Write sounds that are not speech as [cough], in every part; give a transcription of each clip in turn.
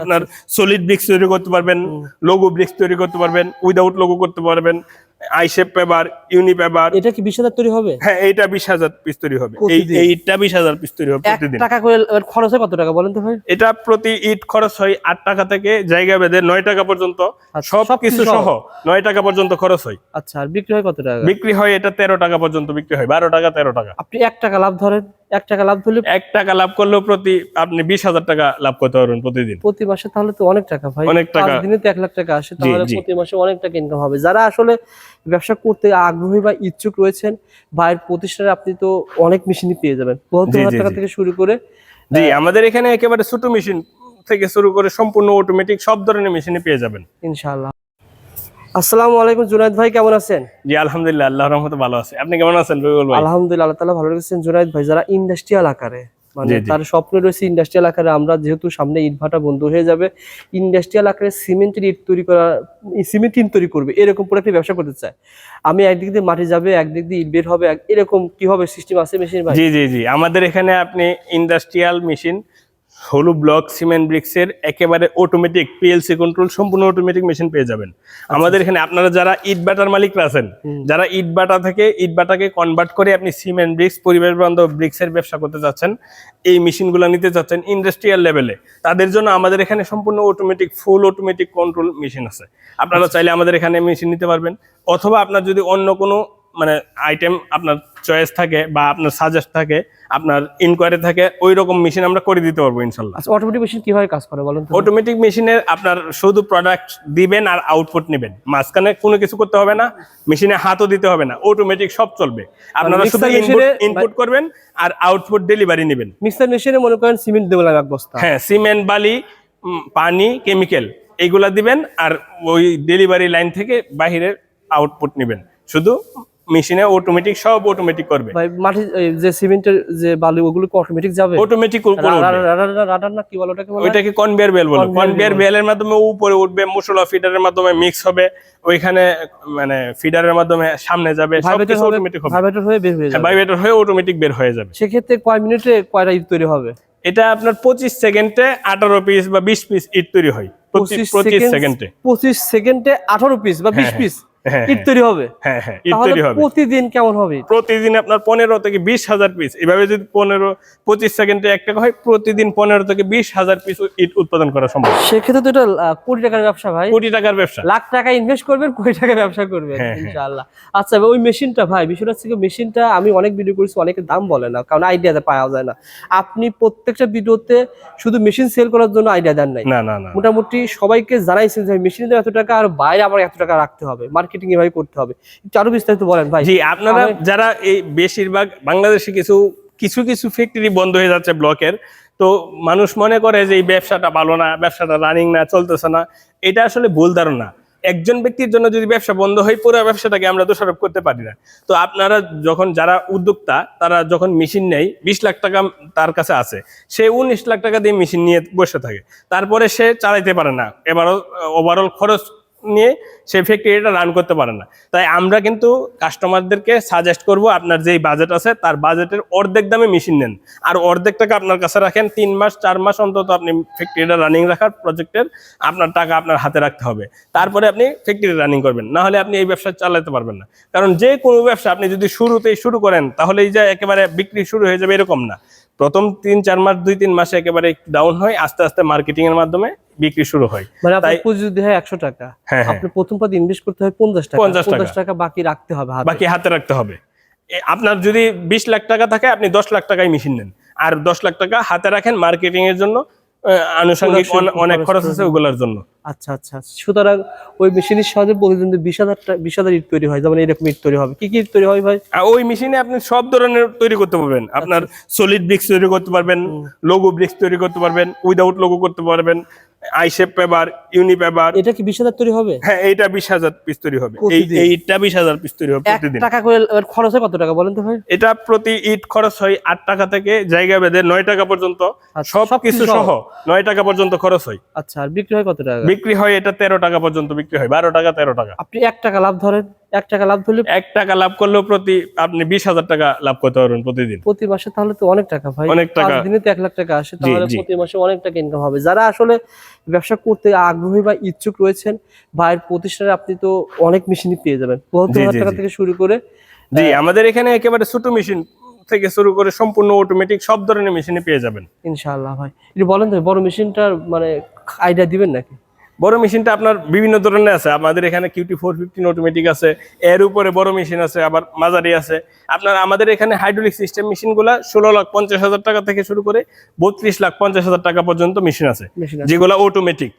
আপনার solid bricks তৈরি করতে পারবেন লোগো ব্রিক্স তৈরি করতে পারবেন উইদাউট লোগো করতে পারবেন আইশেপ পেপার ইউনি পেপার এটা কি বিশ হাজার তৈরি হবে? হ্যাঁ এইটা বিশ হাজার পিস তৈরি হবে। এইটা বিশ হাজার পিস তৈরি হবে প্রতিদিন। টাকা করে খরচ হয় কত টাকা বলেন তো ভাই? এটা প্রতি ইট খরচ হয় আট টাকা থেকে জায়গা বেঁধে নয় টাকা পর্যন্ত। আচ্ছা, সব কিছু সহ? সহ নয় টাকা পর্যন্ত খরচ হয়। আচ্ছা আর বিক্রি হয় কত টাকা? বিক্রি হয় এটা তেরো টাকা পর্যন্ত বিক্রি হয় বারো টাকা তেরো টাকা। আপনি এক টাকা লাভ ধরেন। এক টাকা লাভ ধরলে এক টাকা লাভ করলেও প্রতি আপনি বিশ হাজার টাকা লাভ করতে পারবেন প্রতিদিন। প্রতি মাসে তাহলে তো অনেক টাকা ভাই। অনেক টাকা। দিনে তো এক লাখ টাকা আসে তাহলে প্রতি মাসে অনেক টাকা ইনকাম হবে। যারা আসলে ব্যবসা করতে আগ্রহী বা ইচ্ছুক রয়েছেন ভাইয়ের প্রতিষ্ঠানে আপনি তো অনেক মেশিনই পেয়ে যাবেন। পঁচাত্তর হাজার টাকা থেকে শুরু করে জি আমাদের এখানে একেবারে ছোট মেশিন থেকে শুরু করে সম্পূর্ণ অটোমেটিক সব ধরনের মেশিনে পেয়ে যাবেন। ইনশাআল্লাহ। আসসালামু আলাইকুম জুনাইদ ভাই কেমন আছেন? জি আলহামদুলিল্লাহ আল্লাহ রহমতে ভালো আছে। আপনি কেমন আছেন রবিউল ভাই? আলহামদুলিল্লাহ আল্লাহ তাআলা ভালো রেখেছেন। জুনাইদ ভাই যারা ইন্ডাস্ট্রিয়াল আকারে মানে। তার স্বপ্ন রয়েছে ইন্ডাস্ট্রিয়াল আকারে আমরা যেহেতু সামনে ইটভাটা বন্ধ হয়ে যাবে ইন্ডাস্ট্রিয়াল আকারে সিমেন্টের ইট তৈরি করা সিমেন্ট ইট তৈরি করবে এরকম পুরো ব্যবসা করতে চায়। আমি একদিক দিয়ে মাটি যাবে একদিক দিয়ে ইট বের হবে এরকম কি হবে সিস্টেম আছে মেশিন ভাই? জি জি জি। আমাদের এখানে আপনি ইন্ডাস্ট্রিয়াল মেশিন হলু ব্লক সিমেন্ট ব্রিক্সের একেবারে অটোমেটিক পিএলসি কন্ট্রোল সম্পূর্ণ অটোমেটিক মেশিন পেয়ে যাবেন। আমাদের এখানে আপনারা যারা ইট বাটার মালিকরা আছেন যারা ইট বাটা থেকে ইট বাটাকে কনভার্ট করে আপনি সিমেন্ট ব্রিক্স পরিবেশ বান্ধব ব্রিক্সের ব্যবসা করতে চাচ্ছেন এই মেশিনগুলো নিতে চাচ্ছেন ইন্ডাস্ট্রিয়াল লেভেলে তাদের জন্য আমাদের এখানে সম্পূর্ণ automatic full automatic control machine আছে। আপনারা চাইলে আমাদের এখানে মেশিন নিতে পারবেন। অথবা আপনার যদি অন্য কোনো মানে আইটেম আপনার চয়েস থাকে বা আপনার সাজেস্ট থাকে আপনার ইনকোয়ারি থাকে ওই রকম মেশিন আমরা করে দিতে পারব ইনশাল্লাহ। আচ্ছা অটোমেটিক মেশিন কীভাবে কাজ করে বলুন অটোমেটিক মেশিনে আপনার শুধু প্রোডাক্ট দিবেন আর আউটপুট নেবেন। মাঝখানে কোনো কিছু করতে হবে না মেশিনে হাতও দিতে হবে না অটোমেটিক সব চলবে। আপনারা শুধু ইনপুট করবেন আর আউটপুট ডেলিভারি নেবেন। মিক্সার মেশিনে মনে করেন সিমেন্ট দেবো এক বস্তা। হ্যাঁ সিমেন্ট বালি পানি কেমিক্যাল এইগুলা দিবেন আর ওই ডেলিভারি লাইন থেকে বাহিরের আউটপুট নেবেন। শুধু মেশিনে অটোমেটিক সব অটোমেটিক করবে। ভাই মাটি যে সিমেন্টের যে বালি ওগুলো অটোমেটিক যাবে? অটোমেটিক রাডার না কি বলো ওটাকে? ওইটাকে কনভেয়ার বেল। বলে কনভেয়ার বেলের মাধ্যমে উপরে উঠবে মশলা ফিডারের মাধ্যমে মিক্স হবে ওইখানে মানে ফিডারের মাধ্যমে সামনে যাবে সবকিছু অটোমেটিক হবে। ভাইব্রেটর হয়ে বের হয়ে যাবে। ভাইব্রেটর হয়ে অটোমেটিক বের হয়ে যাবে। সেক্ষেত্রে কয় মিনিটে কয়টা ইট তৈরি হবে? এটা আপনার পঁচিশ সেকেন্ডে আঠারো পিস বা বিশ পিস ইট তৈরি হয়। পঁচিশ পঁচিশ সেকেন্ডে। পঁচিশ সেকেন্ডে আঠারো পিস বা বিশ হ্যাঁ, পিস হ্যাঁ, ইট তৈরি হবে? হ্যাঁ হ্যাঁ। ইট তৈরি হবে। প্রতিদিন কেমন হবে? প্রতিদিন আপনার পনেরো থেকে বিশ হাজার পিস এভাবে যদি পনেরো পঁচিশ সেকেন্ডে এক টাকা হয় প্রতিদিন পনেরো থেকে বিশ হাজার পিস ইট উৎপাদন করা সম্ভব। সেক্ষেত্রে তো এটা কোটি টাকার ব্যবসা ভাই। কোটি টাকার ব্যবসা। লাখ টাকা ইনভেস্ট করবেন কোটি টাকা ব্যবসা করবেন হ্যাঁ, হ্যাঁ। ইনশাআল্লাহ। আচ্ছা ওই মেশিনটা ভাই বিষয়টা হচ্ছে মেশিনটা আমি অনেক ভিডিও করেছি অনেকে দাম বলে না কারণ আইডিয়া পাওয়া যায় না। আপনি প্রত্যেকটা ভিডিওতে শুধু মেশিন সেল করার জন্য আইডিয়া দেন নাই। না না মোটামুটি সবাইকে জানাইছেন যে মেশিনে এত টাকা আর বাইরে আবার এত টাকা রাখতে হবে। মার্কেটিং এভাবে করতে হবে। আরও বিস্তারিত বলেন ভাই। জি আপনারা যারা এই বেশিরভাগ বাংলাদেশে কিছু কিছু কিছু ফ্যাক্টরি বন্ধ হয়ে যাচ্ছে ব্লকের তো মানুষ মনে করে যে এই ব্যবসাটা ভালো না ব্যবসাটা রানিং না চলতেছে না এটা আসলে ভুল ধারণা। একজন ব্যক্তির জন্য যদি ব্যবসা বন্ধ হয় পুরো ব্যবসাটাকে আমরা দোষারোপ করতে পারি না। তো আপনারা যখন যারা উদ্যোক্তা তারা যখন মেশিন নেয় বিশ লাখ টাকা তার কাছে আছে। সে উনিশ লাখ টাকা দিয়ে মেশিন নিয়ে বসে থাকে। তারপরে সে চালাইতে পারে না। এবারও ওভারঅল খরচ নিয়ে সেই ফ্যাক্টরিটা রান করতে পারে না। তাই আমরা কিন্তু কাস্টমারদেরকে সাজেস্ট করব আপনার যেই বাজেট আছে, তার বাজেটের অর্ধেক দামে মেশিন নেন। আর অর্ধেক টাকা আপনার কাছে রাখেন, তিন মাস, চার মাস অন্তত আপনি ফ্যাক্টরিটা রানিং রাখার প্রজেক্টের আপনার টাকা আপনার হাতে রাখতে হবে। তারপরে আপনি ফ্যাক্টরি রানিং করবেন। না হলে আপনি এই ব্যবসা চালাতে পারবেন না। কারণ যে কোনো ব্যবসা আপনি যদি শুরুতেই শুরু করেন তাহলে এই যে একেবারে বিক্রি শুরু হয়ে যাবে এরকম না। প্রথম তিন, চার মাস, দুই, তিন মাসে একেবারে ডাউন হয়, আস্তে আস্তে মার্কেটিং এর মাধ্যমে বিক্রি শুরু হয়। মানে আপনার পুঁজি যদি হয় একশো টাকা হ্যাঁ হ্যাঁ। আপনি প্রথম পথে ইনভেস্ট করতে হয় পঞ্চাশ টাকা। 50 টাকা। বাকি রাখতে হবে হাতে। বাকি হাতে রাখতে হবে। আপনার যদি বিশ লাখ টাকা থাকে আপনি দশ লাখ টাকায় মেশিন নেন। আর দশ লাখ টাকা হাতে রাখেন মার্কেটিং এর জন্য আনুষঙ্গিক অনেক খরচ আছে ওগুলোর জন্য। আচ্ছা আচ্ছা। আচ্ছা। সুতরাং ওই মেশিনের সাহায্যে প্রতিদিন বিশ হাজার বিশ হাজার ইট তৈরি হয় যেমন এরকম ইট তৈরি হবে। কি কি তৈরি হয় ভাই? ওই মেশিনে আপনি সব ধরনের তৈরি করতে পারবেন। আপনার সলিড ব্রিক্স তৈরি করতে পারবেন লোগো ব্রিক্স তৈরি করতে পারবেন উইদাউট লোগো করতে পারবেন। আইশেপ পেপার ইউনি পেপার এটা কি বিশ হাজার তৈরি হবে? হ্যাঁ এইটা বিশ হাজার পিস তৈরি হবে। এই এইটা বিশ হাজার পিস তৈরি হবে প্রতিদিন। টাকা করে খরচ হয় কত টাকা বলেন তো ভাই? এটা প্রতি ইট খরচ হয় আট টাকা থেকে জায়গা বেঁধে নয় টাকা পর্যন্ত। আচ্ছা, সব কিছু সহ? নয় টাকা পর্যন্ত খরচ হয়। আচ্ছা আর বিক্রি হয় কত টাকা? বিক্রি হয় এটা তেরো টাকা পর্যন্ত বিক্রি হয় বারো টাকা তেরো টাকা। আপনি এক টাকা লাভ ধরেন। এক টাকা লাভ ধরলে এক টাকা লাভ করলেও প্রতি আপনি বিশ হাজার টাকা লাভ করতে পারবেন প্রতিদিন। প্রতি মাসে তাহলে তো অনেক টাকা ভাই। অনেক টাকা। দিনে তো এক লাখ টাকা আসে তাহলে প্রতি মাসে অনেক টাকা ইনকাম হবে। যারা আসলে ব্যবসা করতে আগ্রহী বা ইচ্ছুক রয়েছেন ভাইয়ের প্রতিষ্ঠানে আপনি তো অনেক মেশিনই পেয়ে যাবেন। পঁচাত্তর হাজার টাকা থেকে শুরু করে জি আমাদের এখানে একেবারে ছোট মেশিন থেকে শুরু করে সম্পূর্ণ অটোমেটিক সব ধরনের মেশিনে পেয়ে যাবেন। ইনশাআল্লাহ ভাই। বলেন তো বড় মেশিনটার মানে আইডিয়া দিবেন নাকি? বড় মেশিনটা আপনার বিভিন্ন ধরনের আছে। আমাদের এখানে কিউটি ফোর ফিফটিন অটোমেটিক আছে এর উপরে বড় মেশিন আছে আবার মাঝারি আছে। আপনার আমাদের এখানে হাইড্রোলিক সিস্টেম মেশিনগুলা ষোলো লাখ পঞ্চাশ হাজার টাকা থেকে শুরু করে বত্রিশ লাখ পঞ্চাশ হাজার টাকা পর্যন্ত মেশিন আছে। যেগুলো অটোমেটিক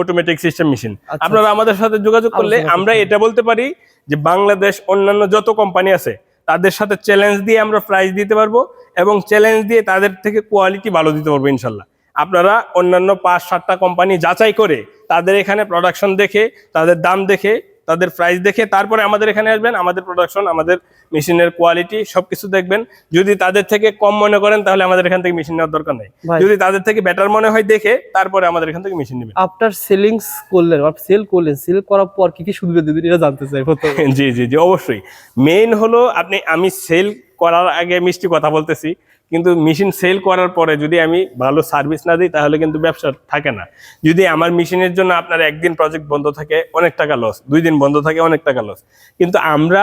অটোমেটিক সিস্টেম মেশিন আচ্ছা, আপনারা আমাদের সাথে যোগাযোগ করলে আমরা এটা বলতে পারি যে বাংলাদেশ অন্যান্য যত কোম্পানি আছে তাদের সাথে চ্যালেঞ্জ দিয়ে আমরা প্রাইস দিতে পারব এবং চ্যালেঞ্জ দিয়ে তাদের থেকে কোয়ালিটি ভালো দিতে পারব ইনশাল্লাহ। আপনারা অন্যান্য পাঁচ সাতটা কোম্পানি যাচাই করে তাদের এখানে প্রোডাকশন দেখে তাদের দাম দেখে তাদের প্রাইস দেখে তারপরে আমাদের এখানে আসবেন আমাদের প্রোডাকশন আমাদের মেশিনের কোয়ালিটি সবকিছু দেখবেন। যদি তাদের থেকে কম মনে করেন তাহলে আমাদের এখান থেকে মেশিন নেওয়ার দরকার নেই। যদি তাদের থেকে বেটার মনে হয় দেখে তারপরে আমাদের এখান থেকে মেশিন নেবেন। আফটার সেলিংস করলেন সেল করলেন সেল করার পর কি কি সুবিধা দেবেন এটা জানতে চাই [laughs] জি জি জি অবশ্যই। মেইন হলো আপনি আমি সেল করার আগে মিষ্টি কথা বলতেছি, কিন্তু মেশিন সেল করার পরে যদি আমি ভালো সার্ভিস না দিই, তাহলে কিন্তু ব্যবসা থাকে না। যদি আমার মেশিনের জন্য আপনার একদিন প্রজেক্ট বন্ধ থাকে, অনেক টাকা লস দুই দিন বন্ধ থাকে, অনেক টাকা লস কিন্তু আমরা,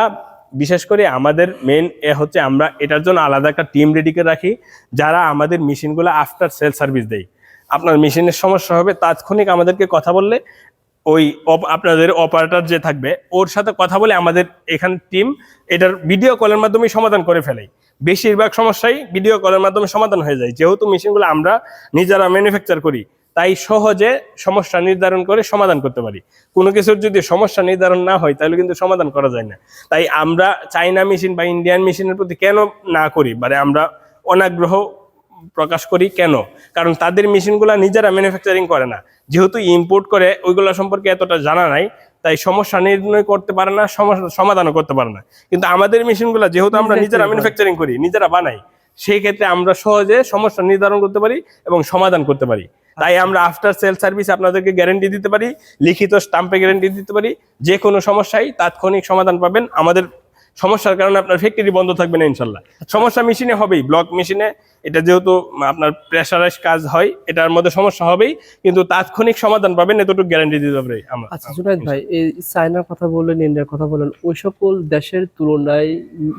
বিশেষ করে আমাদের মেন এ হচ্ছে আমরা এটার জন্য আলাদা একটা টিম রেডিকে রাখি, যারা আমাদের মেশিনগুলো আফটার সেল সার্ভিস দেয়। আপনার মেশিনের সমস্যা হবে, তাৎক্ষণিক আমাদেরকে কথা বললে ওই আপনাদের অপারেটর যে থাকবে, ওর সাথে কথা বলে আমাদের এখান টিম এটার ভিডিও কলের মাধ্যমে সমাধান করে ফেলে। বেশিরভাগ সমস্যাই ভিডিও কলের মাধ্যমে সমাধান হয়ে যায়। যেহেতু মেশিনগুলো আমরা নিজেরা ম্যানুফ্যাকচার করি, তাই সহজে সমস্যা নির্ধারণ করে সমাধান করতে পারি। কোনো কিছুর যদি সমস্যা নির্ধারণ না হয়, তাহলে কিন্তু সমাধান করা যায় না। তাই আমরা চাইনা মেশিন বা ইন্ডিয়ান মেশিনের প্রতি কেন না করি? মানে আমরা অনাগ্রহ প্রকাশ করি কেন? কারণ তাদের মেশিনগুলো নিজেরা ম্যানুফ্যাকচারিং করে না। যেহেতু ইম্পোর্ট করে ওইগুলো সম্পর্কে এতটা জানা নাই তাই সমস্যা নির্ণয় করতে পারে না সমস্যা সমাধানও করতে পারে না। কিন্তু আমাদের মেশিনগুলো যেহেতু আমরা নিজেরা ম্যানুফ্যাকচারিং করি নিজেরা বানাই সেই ক্ষেত্রে আমরা সহজে সমস্যা নির্ধারণ করতে পারি এবং সমাধান করতে পারি। তাই আমরা আফটার সেল সার্ভিস আপনাদেরকে গ্যারান্টি দিতে পারি লিখিত স্টাম্পে গ্যারান্টি দিতে পারি যে কোনো সমস্যায় তাৎক্ষণিক সমাধান পাবেন আমাদের সমস্যার কারণে আপনার ফ্যাক্টরি বন্ধ থাকবে না ইনশাল্লাহ। সমস্যা মেশিনে হবেই ব্লক মেশিনে এটা যেহেতু আপনার প্রেশারাইজ কাজ হয় এটার মধ্যে সমস্যা হবেই কিন্তু তাৎক্ষণিক সমাধান পাবেন এতটুকু গ্যারান্টি দিতে পারে আমরা। আচ্ছা জুনাইদ ভাই এই চায়নার কথা বললেন ইন্ডিয়ার কথা বললেন ওই সকল দেশের তুলনায়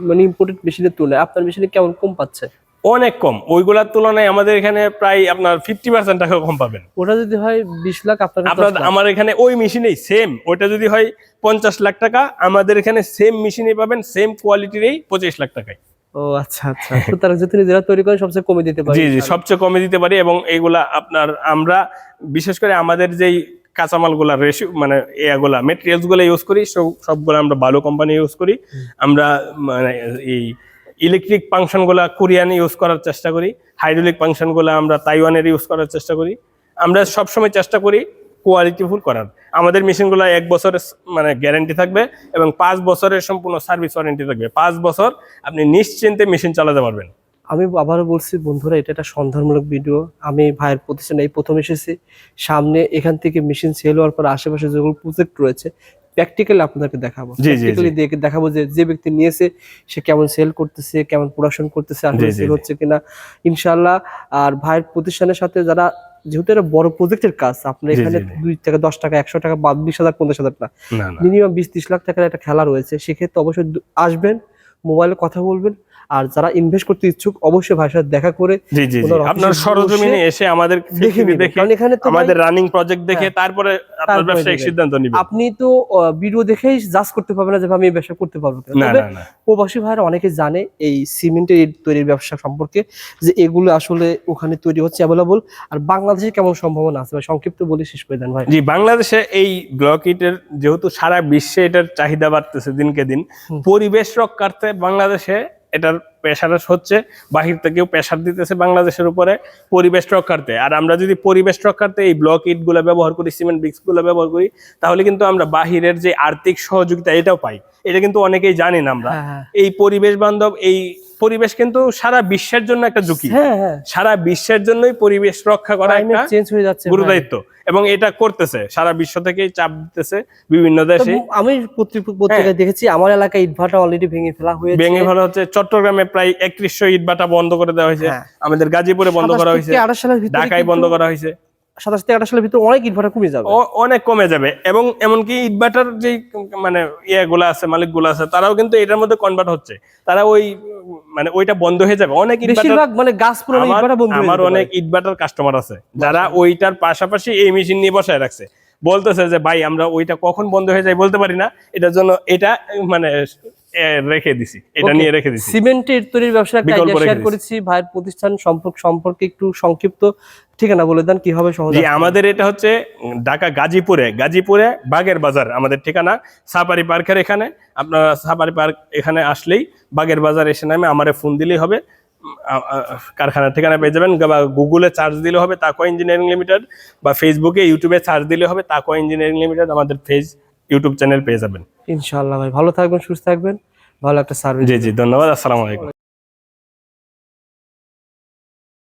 মানে ইম্পোর্টেড মেশিনের তুলনায় আপনার মেশিনে কেমন কম পাচ্ছে? অনেক কম। ওইগুলার তুলনায় আমাদের এখানে প্রায় আপনার ফিফটি পার্সেন্ট টাকা কম পাবেন। ওটা যদি হয় বিশ লাখ আপনার আমার এখানে ওই মেশিনেই সেম ওটা যদি হয় পঞ্চাশ লাখ টাকা আমাদের এখানে সেম মেশিনে পাবেন সেম কোয়ালিটিরই পঁচিশ লাখ টাকায়। ও আচ্ছা আচ্ছা। তো তারা যদি নিজেরা তৈরি করেন সবচেয়ে কমে দিতে পারে। জি জি সবচেয়ে কমে দিতে পারি এবং এইগুলা আপনার আমরা বিশেষ করে আমাদের যেই কাঁচামালগুলা মানে এগুলা মেটেরিয়ালসগুলো ইউজ করি সবগুলো আমরা ভালো কোম্পানি ইউজ করি। আমরা মানে এই ইলেকট্রিকগুলা কোরিয়ান ইউজ করার চেষ্টা করি, হাইড্রোলিকগুলা আমরা তাইওয়ানের ইউজ করার চেষ্টা করি। আমরা সবসময় চেষ্টা করি কোয়ালিটিফুল করার। আমাদের মেশিনগুলো এক বছরের মানে গ্যারান্টি থাকবে এবং পাঁচ বছরের সম্পূর্ণ সার্ভিস ওয়ারেন্টি থাকবে। পাঁচ বছর আপনি নিশ্চিন্তে মেশিন চালাতে পারবেন। আমি আবারও বলছি, বন্ধুরা, এটা একটা সন্ধানমূলক ভিডিও আমি ভাইয়ের প্রতিষ্ঠানে এই প্রথম এসেছি। সামনে এখান থেকে মেশিন সেল হওয়ার পর আশেপাশে যেগুলো প্রজেক্ট রয়েছে প্র্যাকটিক্যালি আপনাদেরকে দেখাবো। প্র্যাকটিক্যালি দেখে দেখাবো যে যে ব্যক্তি নিয়েছে সে কেমন সেল করতেছে কেমন প্রোডাকশন করতেছে সেল হচ্ছে কিনা। ইনশাআল্লাহ আর ভাইয়ের প্রতিষ্ঠানের সাথে যারা যেহেতু এটা বড় প্রজেক্টের কাজ আপনার এখানে। দুই থেকে দশ টাকা একশো টাকা বা বিশ হাজার পঞ্চাশ হাজার না। মিনিমাম বিশ ত্রিশ লাখ টাকার একটা খেলা রয়েছে। সেক্ষেত্রে অবশ্যই আসবেন মোবাইলে কথা বলবেন। আর যারা ইনভেস্ট করতে ইচ্ছুক অবশ্যই ভাইয়ের সাথে দেখা করে জি জি জি। আপনার সরজমিনে এসে আমাদের দেখে কারণ এখানে তো আমাদের রানিং প্রজেক্ট দেখে হ্যাঁ। তারপরে আপনার ব্যবসায়িক সিদ্ধান্ত নিবেন। আপনি তো ভিডিও দেখেই জাজ করতে পারবেন না যে আমি এই ব্যবসা করতে পারব কিনা। তবে প্রবাসী ভাইরা অনেকে জানে এই সিমেন্টের তৈরির ব্যবসা সম্পর্কে যে এগুলো আসলে ওখানে তৈরি হচ্ছে অ্যাভেলেবল আর বাংলাদেশে কেমন সম্ভাবনা আছে? ভাই সংক্ষিপ্ত বলে শেষ করে দেন ভাই। জি বাংলাদেশে এই ব্লক ইটের যেহেতু সারা বিশ্বে এটার চাহিদা বাড়তেছে দিনকে দিন পরিবেশ রক্ষার্থে বাংলাদেশে এটার প্রেশার হচ্ছে বাহির থেকেও প্রেশার দিতেছে বাংলাদেশের উপরে পরিবেশ রক্ষার্থে। আর আমরা যদি পরিবেশ রক্ষার্থে এই ব্লক ইটগুলো ব্যবহার করি সিমেন্ট ব্রিক্সগুলো ব্যবহার করি তাহলে কিন্তু আমরা বাহিরের যে আর্থিক সহযোগিতা এটাও পাই। এটা কিন্তু অনেকেই জানি না আমরা। হ্যাঁ হ্যাঁ। এই পরিবেশ বান্ধব এই পরিবেশ কিন্তু সারা বিশ্বের জন্য একটা ঝুঁকি। হ্যাঁ হ্যাঁ। সারা বিশ্বের জন্যই পরিবেশ রক্ষা করা একটা চেঞ্জ হয়ে যাচ্ছে। গুরুদায়িত্ব। এবং এটা করতেছে। সারা বিশ্ব থেকেই চাপ দিতেছে বিভিন্ন দেশে। আমি পত্রিকায় দেখেছি আমার এলাকায় ইটভাটা অলরেডি ভেঙে ফেলা হয়েছে। ভেঙে ফেলা হচ্ছে। চট্টগ্রামে প্রায় একত্রিশশো ইটবাটা বন্ধ করে দেওয়া হয়েছে। হ্যাঁ। আমাদের গাজীপুরে বন্ধ করা হয়েছে। ঢাকায় বন্ধ করা হয়েছে। সাতাশ থেকে আঠাশ সালের ভিতরে অনেক ইটভাটা কমে যাবে। অনেক কমে যাবে এবং এমনকি ইটবাটার যে মানে ইয়েগুলো আছে মালিকগুলো আছে তারাও কিন্তু এটার মধ্যে কনভার্ট হচ্ছে। তারা ওই মানে ওইটা বন্ধ হয়ে যাবে। অনেক বেশিরভাগ মানে গাছ পুরো ইটভাটা বন্ধ আমার অনেক ইটবাটার কাস্টমার আছে যারা ওইটার পাশাপাশি এই মেশিন নিয়ে বসায় রাখছে। বলতেছে যে ভাই আমরা ওইটা কখন বন্ধ হয়ে যায় বলতে পারি না। এটার জন্য এটা মানে রেখে দিছি। এটা নিয়ে রেখে দিছি। সিমেন্টের তৈরির একটা আইডিয়া শেয়ার করেছি ভাইয়ের প্রতিষ্ঠান সম্পর্ক সম্পর্কে একটু সংক্ষিপ্ত ঠিকানা বলে দেন কি হবে সহজ আমাদের এটা হচ্ছে ঢাকা গাজীপুরে গাজীপুরে বাগের বাজার আমাদের ঠিকানা পার্কের এখানে। আপনারা সাফারি পার্ক এখানে আসলেই বাগের বাজার এসে নামে আমারে ফোন দিলেই হবে। কারখানার ঠিকানা পেয়ে যাবেন বা গুগলে চার্জ দিলে হবে তাকো ইঞ্জিনিয়ারিং লিমিটেড বা ফেসবুকে ইউটিউবে চার্জ দিলে হবে তাকো ইঞ্জিনিয়ারিং লিমিটেড আমাদের ফেজ ইউটিউব চ্যানেল পেয়ে যাবেন। ইনশাল্লাহ ভাই ভালো থাকবেন সুস্থ থাকবেন। ভালো একটা সার্ভিস জি জি ধন্যবাদ আসসালামু আলাইকুম।